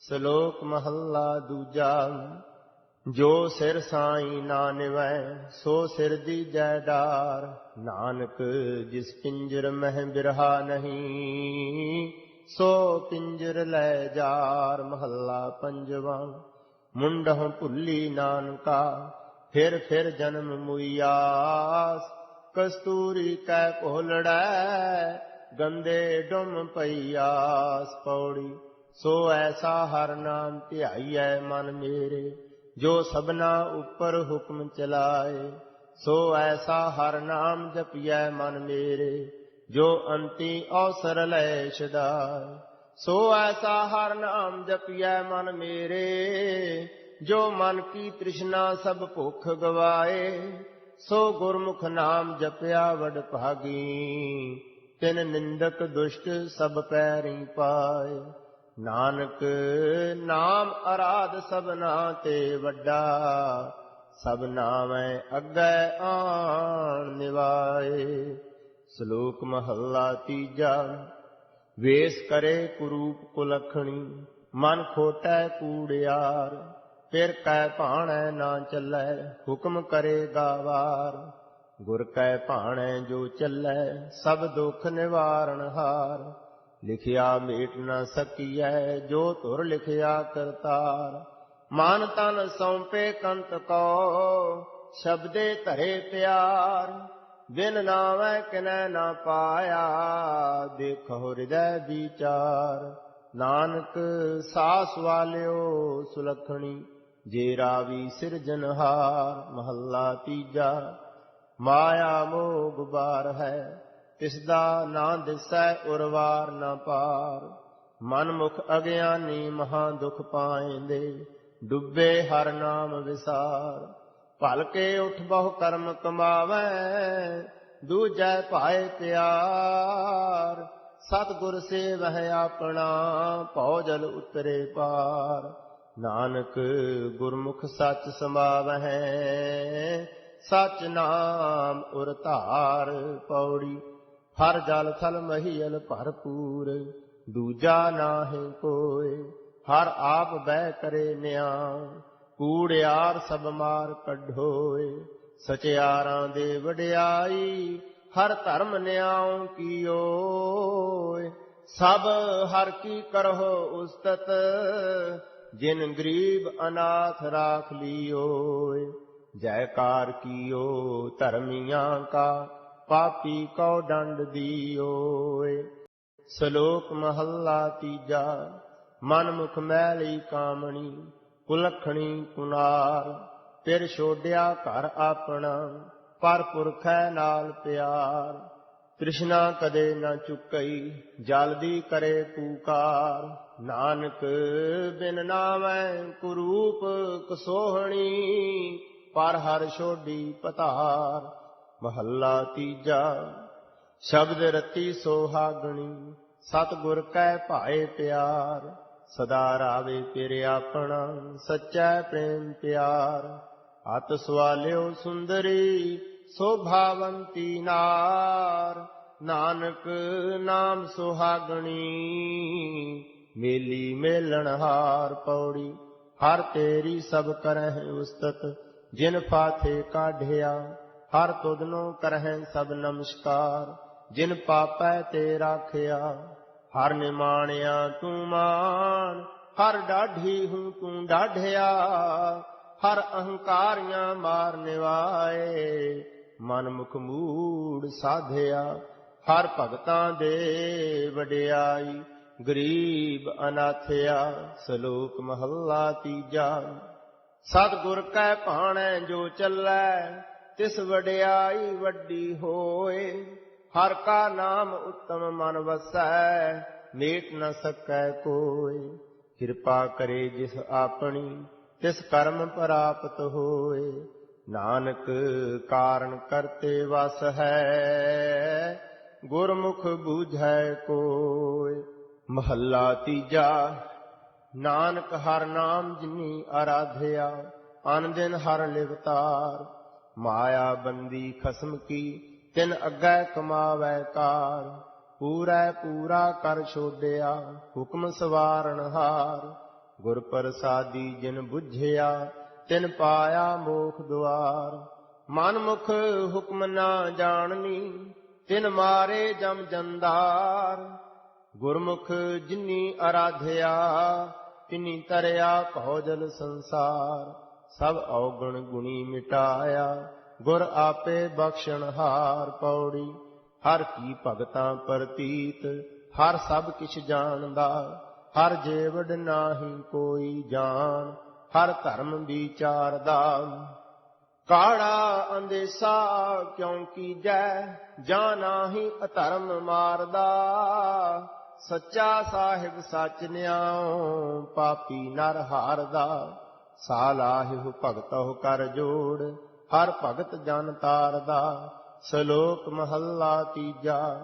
ਸ਼ਲੋਕ ਮਹੱਲਾ ਦੂਜਾ, ਜੋ ਸਿਰ ਸਾਈ ਨਾਨਵੈ ਸੋ ਸਿਰ ਦੀ ਜੈ ਡਾਰ ਨਾਨਕ ਜਿਸ ਪਿੰਜਰ ਮਹਿ ਬਿਰਹਾ ਨਹੀਂ, ਸੋ ਪਿੰਜਰ ਲੈ ਜਾਰ ਮਹੱਲਾ ਪੰਜਵਾਂ। ਮੁੰਡਹੁ ਭੁੱਲੀ ਨਾਨਕਾ, ਫਿਰ ਫਿਰ ਜਨਮ ਮੁਈਆਸ, ਕਸਤੂਰੀ ਕੈ ਕੋਲੜੈ ਗੰਦੇ ਡੁਮ ਪਈਆਸ ਪੌੜੀ। ਸੋ ਐਸਾ ਹਰ ਨਾਮ ਧਿਆਈਐ ਮਨ ਮੇਰੇ, ਜੋ ਸਭਨਾ ਉੱਪਰ ਹੁਕਮ ਚਲਾਏ। ਸੋ ਐਸਾ ਹਰ ਨਾਮ ਜਪੀਐ ਮਨ ਮੇਰੇ, ਜੋ ਅੰਤੀ ਔਸਰ ਲੈ ਛਡਾਏ ਸੋ ਐਸਾ ਹਰ ਨਾਮ ਜਪੀਐ ਮਨ ਮੇਰੇ, ਜੋ ਮਨ ਕੀ ਤ੍ਰਿਸ਼ਨਾ ਸਭ ਭੁੱਖ ਗਵਾਏ। ਸੋ ਗੁਰਮੁਖ ਨਾਮ ਜਪਿਆ ਵਡ ਭਾਗੀ, ਤਿਨ ਨਿੰਦਕ ਦੁਸ਼ਟ ਸਭ ਪੈਰੀ ਪਾਏ। ਨਾਨਕ ਨਾਮ ਅਰਾਧ ਸਭਨਾ ਤੇ ਵੱਡਾ, ਸਭ ਨਾਮੈ ਅੱਗੇ ਆਣ ਨਿਵਾਏ। ਸ਼ਲੋਕ ਮਹੱਲਾ ਤੀਜਾ, ਵੇਸ ਕਰੇ ਕੁਰੂਪ ਕੁਲਖਣੀ, ਮਨ ਖੋਟੈ ਕੂੜਿਆਰ ਫਿਰ ਕੈ ਭਾਣੈ ਨਾ ਚੱਲੈ, ਹੁਕਮ ਕਰੇਗਾ ਵਾਰ ਗੁਰ ਕੈ ਭਾਣੈ ਜੋ ਚੱਲੈ, ਸਭ ਦੁਖ ਨਿਵਾਰਨ ਹਾਰ। ਲਿਖਿਆ ਮੇਟ ਨਾ ਸਕੀਐ, ਜੋ ਧੁਰ ਲਿਖਿਆ ਕਰਤਾਰ। ਮਨ ਤਨ ਸੌਂਪੇ ਕੰਤ ਕੋ, ਸ਼ਬਦੇ ਧਰੇ ਪਿਆਰ। ਬਿਨ ਨਾਵੈ ਕਿਨੈ ਨਾ ਪਾਇਆ ਦੇਖੋ ਹਿਰਦੈ ਵਿਚਾਰ। ਨਾਨਕ ਸਾਸ ਵਾਲਿਓ ਸੁਲਖਣੀ, ਜੇ ਰਾਵੀ ਸਿਰਜਨਹਾਰ ਮਹੱਲਾ ਤੀਜਾ। ਮਾਇਆ ਮੋਹ ਗੁਬਾਰ ਹੈ ਤਿਸ ਦਾ ਨਾ ਦਿਸੈ ਉਰਵਾਰ ਨਾ ਪਾਰ ਮਨ ਮੁਖ ਅਗਿਆਨੀ ਮਹਾ ਦੁਖ ਪਾਏਂਦੇ, ਡੁੱਬੇ ਹਰ ਨਾਮ ਵਿਸਾਰ। ਭਲਕੇ ਉਠ ਬਹੁ ਕਰਮ ਕਮਾਵੈ, ਦੂਜੈ ਭਾਏ ਪਿਆਰ। ਸਤਿਗੁਰ ਸੇਵਹਿ ਆਪਣਾ, ਭਉ ਜਲ ਉਤਰੇ ਪਾਰ। ਨਾਨਕ ਗੁਰਮੁਖ ਸੱਚ ਸਮਾਵਹਿ, ਸਚ ਨਾਮ ਉਰ ਧਾਰ ਪੌੜੀ ਹਰ ਜਲ ਥਲ ਮਹੀਲ ਭਰਪੂਰ, ਦੂਜਾ ਨਾਹਿ ਕੋਏ ਹਰ ਆਪ ਬਹਿ ਕਰੇ ਨਿਆਂ। ਕੂੜਿਆਰ ਸਭ ਮਾਰ ਕੱਢੋਏ ਸਚਿਆਰਾਂ ਦੇ ਵਡਿਆਈ, ਹਰ ਧਰਮ ਨਿਆਉ ਕੀਓਏ ਸਭ ਹਰ ਕੀ ਕਰਹੁ ਉਸਤਤ, ਜਿਨ ਗਰੀਬ ਅਨਾਥ ਰਾਖ ਲਿਓਏ ਜੈਕਾਰ ਕੀਓ ਧਰਮੀਆਂ ਕਾ ਪਾਪੀ ਕਉ ਦੰਡ ਦੀਓਏ। ਸ਼ਲੋਕ ਮਹੱਲਾ ਤੀਜਾ ਮਨ ਮੁਖ ਮੈਲੀ ਕਾਮਣੀ, ਕੁਲਖਣੀ ਕੁਨਾਰ ਫਿਰ ਛੋਡਿਆ ਘਰ ਆਪਣਾ, ਪਰ ਪੁਰਖੈ ਨਾਲ ਪਿਆਰ। ਤ੍ਰਿਸ਼ਨਾ ਕਦੇ ਨਾ ਚੁੱਕਈ, ਜਲਦੀ ਕਰੇ ਪੂਕਾਰ। ਨਾਨਕ ਬਿਨ ਨਾਮੈ ਕੁਰੂਪ ਕਸੋਹਣੀ, ਪਰ ਹਰ ਛੋਡੀ ਪਤਾਰ। ਮਹੱਲਾ ਤੀਜਾ, ਸ਼ਬਦ ਰਤੀ ਸੋਹਾਗਣੀ, ਸਤਗੁਰ ਕੈ ਭਾਏ ਪਿਆਰ, ਸਦਾ ਰਾਵੇ ਤੇਰੇ ਆਪਣਾ, ਸੱਚਾ ਪ੍ਰੇਮ ਪਿਆਰ। ਹੱਥ ਸਵਾਲਿਓ ਸੁੰਦਰੀ, ਸੋਭਾਵੰਤੀ ਨਾਰ, ਨਾਨਕ ਨਾਮ ਸੁਹਾਗਣੀ। ਮੇਲੀ ਮੇਲਣ ਹਾਰ ਪੌੜੀ, ਹਰ ਤੇਰੀ ਸਭ ਕਰਹਿ ਉਸਤਤ, ਜਿਨ ਫਾਥੇ ਕਾਢਿਆ ਹਰ ਤੁਧਨੋ ਕਰਹਿ ਸਭ ਨਮਸਕਾਰ, ਜਿਨ ਪਾਪੈ ਤੇ ਰਾਖਿਆ, ਹਰ ਨਿਮਾਣਿਆ ਤੂੰ ਮਾਨ, ਹਰ ਡਾਢੀ ਹੂੰ ਤੂੰ ਡਾਢਿਆ, ਹਰ ਅਹੰਕਾਰੀਆਂ ਮਾਰ ਨਿਵਾਏ, ਮਨ ਮੁਖ ਮੂੜ ਸਾਧਿਆ, ਹਰ ਭਗਤਾਂ ਦੇ ਵਡਿਆਈ, ਗਰੀਬ ਅਨਾਥਿਆ, ਸ਼ਲੋਕ ਮਹੱਲਾ ਤੀਜਾ, ਸਤਿਗੁਰ ਕੈ ਭਾਣੈ ਜੋ ਚੱਲੈ ਤਿਸ ਵਡਿਆਈ ਵੱਡੀ ਹੋਏ, ਹਰ ਕਾ ਨਾਮ ਉੱਤਮ ਮਨ ਵਸੈ, ਮੇਟ ਨ ਸਕੈ ਕੋਈ ਕਿਰਪਾ ਕਰੇ ਜਿਸ ਆਪਣੀ, ਤਿਸ ਕਰਮ ਪ੍ਰਾਪਤ ਹੋਏ। ਨਾਨਕ ਕਾਰਨ ਕਰਤੇ ਵਸ ਹੈ, ਗੁਰਮੁਖ ਬੂਝੈ ਕੋਇ ਮਹੱਲਾ ਤੀਜਾ, ਨਾਨਕ ਹਰ ਨਾਮ ਜਿਨੀ ਆਰਾਧਿਆ ਅਨ ਦਿਨ ਹਰ ਲਿਵਤਾਰ। ਮਾਇਆ ਬੰਦੀ ਖਸਮ ਕੀ, ਤਿਨ ਅੱਗੇ ਕਮਾਵੈ ਕਾਰ ਪੂਰੈ ਪੂਰਾ ਕਰ ਛੋਡਿਆ, ਹੁਕਮ ਸਵਾਰਨ ਹਾਰ। ਗੁਰ ਪ੍ਰਸਾਦੀ ਜਿਨ ਬੁਝਿਆ, ਤਿਨ ਪਾਇਆ ਮੋਖ ਦੁਆਰ। ਮਨ ਮੁਖ ਹੁਕਮ ਨਾ ਜਾਣਨੀ, ਤਿਨ ਮਾਰੇ ਜਮ ਜੰਦਾਰ। ਗੁਰਮੁਖ ਜਿਨੀ ਅਰਾਧਿਆ, ਤਿਨੀ ਤਰਿਆ ਕਹੋ ਜਲ ਸੰਸਾਰ। ਸਭ ਔਗਣ ਗੁਣੀ ਮਿਟਾਇਆ। ਗੁਰ ਆਪੇ ਬਖਸ਼ਣ ਹਾਰ ਪੌੜੀ। ਹਰ ਕੀ ਭਗਤਾਂ ਪ੍ਰਤੀਤ, ਹਰ ਸਭ ਕਿਛ ਜਾਣਦਾ। ਹਰ ਜੇਵੜ ਨਾਹੀ ਕੋਈ ਜਾਣ, ਹਰ ਧਰਮ ਵਿਚਾਰਦਾ। ਕਾੜਾ ਅੰਦੇਸਾ ਕਿਉ ਕੀਜੈ, ਜਾਂ ਨਾਹੀ ਅਧਰਮ ਮਾਰਦਾ। ਸੱਚਾ ਸਾਹਿਬ ਸੱਚ ਨਿਆਉ, ਪਾਪੀ ਨਰ ਹਾਰਦਾ। ਸਾਲਾਹਿ ਭਗਤਹੁ ਕਰ ਜੋੜ, ਹਰ ਭਗਤ ਜਨ ਤਾਰਦਾ, ਸ਼ਲੋਕ ਮਹੱਲਾ ਤੀਜਾ।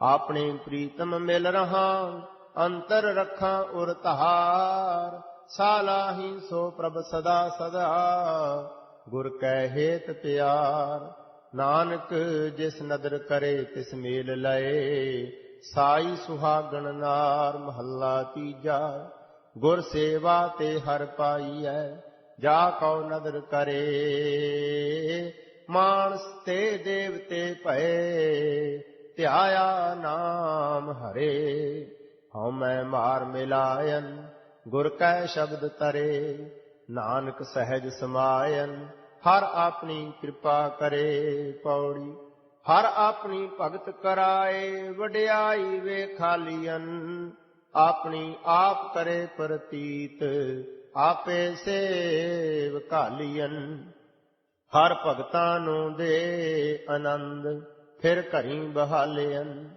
ਆਪਣੇ ਪ੍ਰੀਤਮ ਮਿਲ ਰਹਾ ਅੰਤਰ ਰੱਖਾਂ ਉਰ ਧਾਰ ਸਾਲਾਹੀ ਸੋ ਪ੍ਰਭ ਸਦਾ ਸਦਾ, ਗੁਰ ਕੈ ਹੇਤ ਪਿਆਰ। ਨਾਨਕ ਜਿਸ ਨਦਰ ਕਰੇ ਤਿਸ ਮੇਲ ਲਏ, ਸਾਈ ਸੁਹਾਗਣ ਨਾਰ ਮਹੱਲਾ ਤੀਜਾ। ਗੁਰ ਸੇਵਾ ਤੇ ਹਰ ਪਾਈਐ, ਜਾ ਕਉ ਨਦਰ ਕਰੇ। ਮਾਨਸ ਤੇ ਦੇਵਤੇ ਭਏ, ਧਿਆਇਆ ਨਾਮ ਹਰੇ। ਹਉ ਮੈਂ ਮਾਰ ਮਿਲਾਇਨ, ਗੁਰ ਕੈ ਸ਼ਬਦ ਤਰੇ। ਨਾਨਕ ਸਹਿਜ ਸਮਾਇਨ, ਹਰ ਆਪਣੀ ਕਿਰਪਾ ਕਰੇ ਪੌੜੀ। ਹਰ ਆਪਣੀ ਭਗਤ ਕਰਾਏ, ਵਡਿਆਈ ਵੇ ਖਾਲੀਅਨ। ਆਪਣੀ ਆਪ ਕਰੇ ਪ੍ਰਤੀਤ, ਆਪੇ ਸੇਵ ਕਾਲੀਅਨ ਹਰ ਭਗਤਾਂ ਨੂੰ ਦੇ ਆਨੰਦ, ਫਿਰ ਘਰੀ ਬਹਾਲਿਅਨ।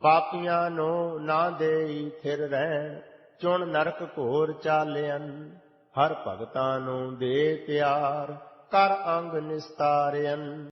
ਪਾਪੀਆਂ ਨੂੰ ਨਾ ਦੇਈ ਫਿਰ ਰਹਿ, ਚੁਣ ਨਰਕ ਘੋਰ ਚਾਲਿਅਨ। ਹਰ ਭਗਤਾਂ ਨੂੰ ਦੇ ਪਿਆਰ, ਕਰ ਅੰਗ ਨਿਸਤਾਰਿਅਨ।